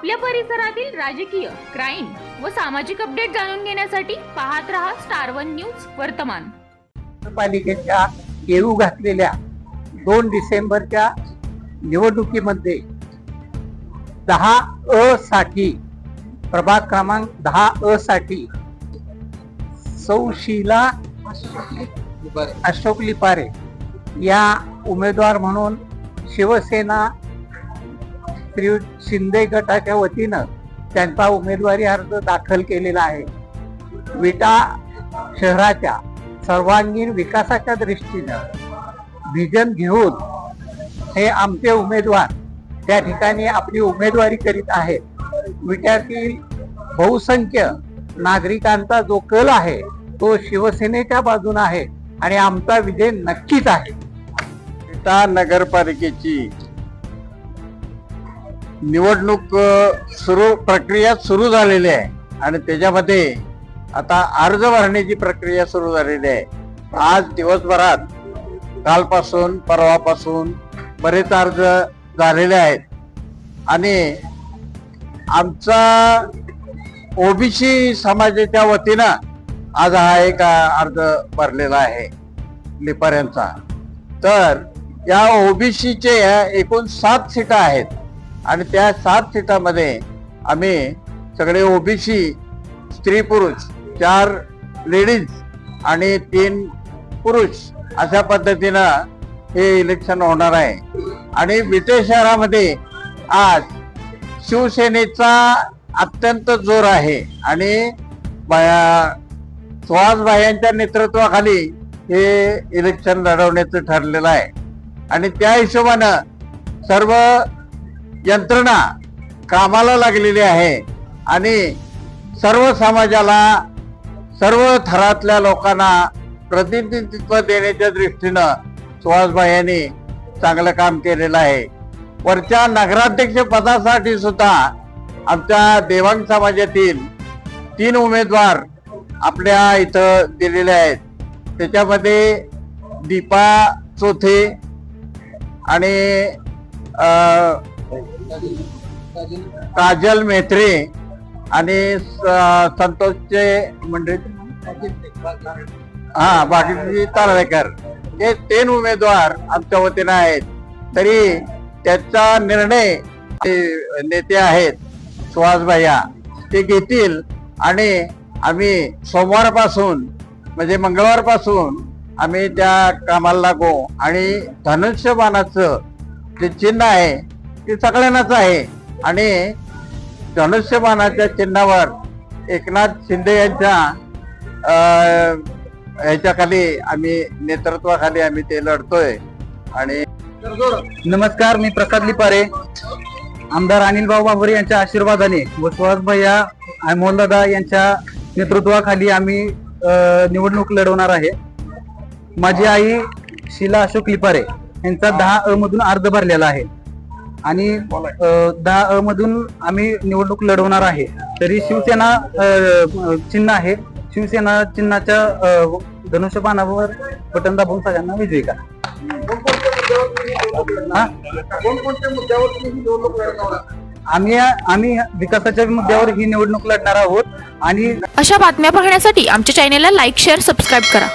आपल्या परिसरातील राजकीय क्राईम व सामाजिक अपडेट जाणून घेण्यासाठी पाहत रहा स्टार वन न्यूज वर्तमान. पालिकेच्या येऊ घातलेल्या दोन डिसेंबरच्या निवडणुकीमध्ये दहा अ साठी प्रभाग क्रमांक दहा अ साठी सौशीला अशोक लिपारे या उमेदवार म्हणून शिवसेना श्री शिंदे गटाच्या वतीनं त्यांचा उमेदवारी अर्ज दाखल केलेला आहे. विटा शहराच्या सर्वांगीण विकासाच्या दृष्टीनं व्हिजन घेऊन हे आमचे उमेदवार त्या ठिकाणी आपली उमेदवारी करीत आहेत. विट्यातील बहुसंख्य नागरिकांचा जो कल आहे तो शिवसेनेच्या बाजून आहे आणि आमचा विजय नक्कीच आहे. विटा नगरपालिकेची निवडणूक सुरू प्रक्रिया सुरू झालेली आहे. आणि त्याच्यामध्ये आता अर्ज भरण्याची प्रक्रिया सुरू झालेली आहे. आज दिवसभरात कालपासून परवापासून बरेच अर्ज झालेले आहेत. आणि आमचा ओबीसी समाजाच्या वतीनं आज हा एक अर्ज भरलेला आहे लिपाऱ्यांचा. तर या ओबीसीचे एकूण सात सीटा आहेत. आणि त्या सात सीटामध्ये आम्ही सगळे ओबीसी स्त्री पुरुष चार लेडीज आणि तीन पुरुष अशा पद्धतीनं हे इलेक्शन होणार आहे. आणि विटे शहरामध्ये आज शिवसेनेचा अत्यंत जोर आहे आणि बा- सुहासभाई नेतृत्वाखाली हे इलेक्शन लढवण्याचं ठरलेलं आहे. आणि त्या हिशोबानं सर्व यंत्रणा कामाला लागलेली आहे. आणि सर्व समाजाला सर्व थरातल्या लोकांना प्रतिनिधित्व देण्याच्या दृष्टीनं सुहासभाई यांनी चांगलं काम केलेलं आहे. वरच्या नगराध्यक्ष पदासाठी सुद्धा आमच्या देवांग समाजातील तीन उमेदवार आपल्या इथं दिलेले आहेत. त्याच्यामध्ये दीपा चोथे आणि काजल मेत्रे आणि स- संतोषचे मंडळी. हा बाकीची तारळेकर हे तीन उमेदवार आमच्या वतीनं आहेत. तरी त्याचा निर्णय ते नेते आहेत सुहास भैया. ते घेतील आणि आम्ही सोमवारपासून म्हणजे मंगळवारपासून आम्ही त्या कामाला लागू. आणि धनुष्यबाणाचं जे चिन्ह आहे ते सगळ्यांनाच आहे. आणि धनुष्यबाणाच्या चिन्हावर एकनाथ शिंदे यांच्या ह्याच्याखाली आम्ही नेतृत्वाखाली आम्ही ते लढतोय. आणि नमस्कार मी प्रसाद लिपारे आमदार अनिल भाऊ बाबरे यांच्या आशीर्वादाने व सुहास भैया मोहनदादा यांच्या नेतृत्वाखाली आम्ही निवडणूक लढवणार आहे. माझी आई शिला अशोक लिपारे यांचा दहा अ मधून अर्ज भरलेला आहे. आणि दहा अ मधून आम्ही निवडणूक लढवणार आहे. तरी शिवसेना चिन्ह आहे. शिवसेना चिन्हाच्या धनुष्यबाणावर बटन दाबून सगळ्यांना विजयी करा. आम्ही आम्ही विकासाच्या मुद्द्यावर ही निवडणूक लढणार आहोत आणि अशा बातम्या पाहण्यासाठी आमच्या चॅनेलला लाईक शेअर सबस्क्राईब करा.